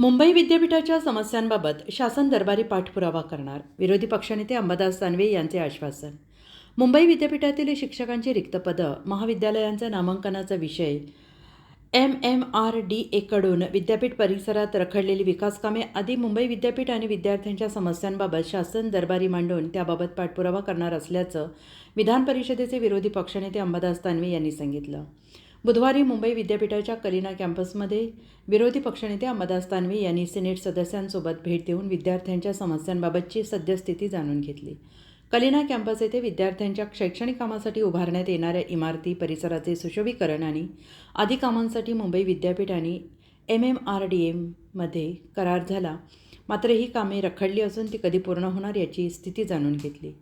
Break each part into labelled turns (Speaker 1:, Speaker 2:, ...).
Speaker 1: मुंबई विद्यापीठाच्या समस्यांबाबत शासन दरबारी पाठपुरावा करणार विरोधी पक्षनेते अंबादास दानवे यांचे आश्वासन. मुंबई विद्यापीठातील शिक्षकांची रिक्त पदं महाविद्यालयांचा नामांकनाचा विषय एम एम आर डी एकडून विद्यापीठ परिसरात रखडलेली विकासकामे आदी मुंबई विद्यापीठ आणि विद्यार्थ्यांच्या समस्यांबाबत शासन दरबारी मांडून त्याबाबत पाठपुरावा करणार असल्याचं विधान परिषदेचे विरोधी पक्षनेते अंबादास दानवे यांनी सांगितलं. बुधवारी मुंबई विद्यापीठाच्या कलिना कॅम्पसमध्ये विरोधी पक्षनेते अंबादास दानवे यांनी सिनेट सदस्यांसोबत भेट देऊन विद्यार्थ्यांच्या समस्यांबाबतची सद्यस्थिती जाणून घेतली. कलिना कॅम्पस येथे विद्यार्थ्यांच्या शैक्षणिक कामासाठी उभारण्यात येणाऱ्या इमारती परिसराचे सुशोभीकरण आणि आदी कामांसाठी मुंबई विद्यापीठ आणि एम एम आर डी एममध्ये करार झाला. मात्र ही कामे रखडली असून ती कधी पूर्ण होणार याची स्थिती जाणून घेतली.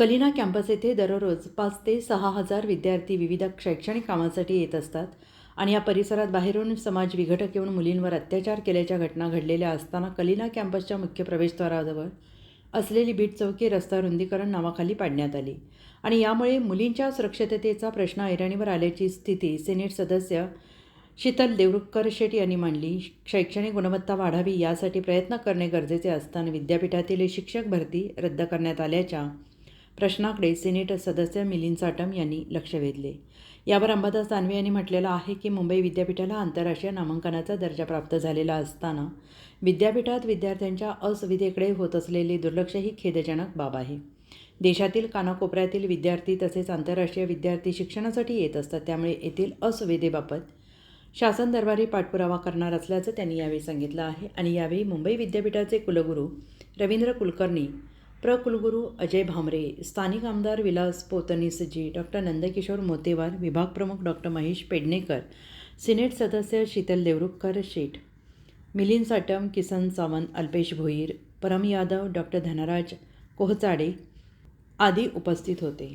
Speaker 1: कलिना कॅम्पस येथे दररोज पाच ते सहा हजार विद्यार्थी विविध शैक्षणिक कामासाठी येत असतात आणि या परिसरात बाहेरून समाज विघटक येऊन मुलींवर अत्याचार केल्याच्या घटना घडलेल्या असताना कलिना कॅम्पसच्या मुख्य प्रवेशद्वाराजवळ असलेली बीट चौकी रस्ता रुंदीकरण नावाखाली पाडण्यात आली. आणि यामुळे मुलींच्या सुरक्षिततेचा प्रश्न ऐरणीवर आल्याची स्थिती सिनेट सदस्य शीतल देवरुखकर शेट यांनी मांडली. शैक्षणिक गुणवत्ता वाढावी यासाठी प्रयत्न करणे गरजेचे असताना विद्यापीठातील शिक्षक भरती रद्द करण्यात आल्याच्या प्रश्नाकडे सिनेट सदस्य मिलिंद साटम यांनी लक्ष वेधले. यावर अंबादास दानवे यांनी म्हटलेलं आहे की मुंबई विद्यापीठाला आंतरराष्ट्रीय नामांकनाचा दर्जा प्राप्त झालेला असताना विद्यापीठात विद्यार्थ्यांच्या असुविधेकडे होत असलेले दुर्लक्ष ही खेदजनक बाब आहे. देशातील कानाकोपऱ्यातील विद्यार्थी तसेच आंतरराष्ट्रीय विद्यार्थी शिक्षणासाठी येत असतात त्यामुळे येथील असुविधेबाबत शासन दरबारी पाठपुरावा करणार असल्याचं त्यांनी यावेळी सांगितलं आहे. आणि यावेळी मुंबई विद्यापीठाचे कुलगुरू रवींद्र कुलकर्णी प्रकुलगुरू अजय भामरे स्थानिक आमदार विलास पोतनीसजी डॉक्टर नंदकिशोर मोतेवार विभाग प्रमुख डॉक्टर महेश पेडणेकर सिनेट सदस्य शीतल देवरुखकर शेठ मिलिंद साटम किसन सावंत अल्पेश भोईर परम यादव डॉक्टर धनराज कोहचाडे आदी उपस्थित होते.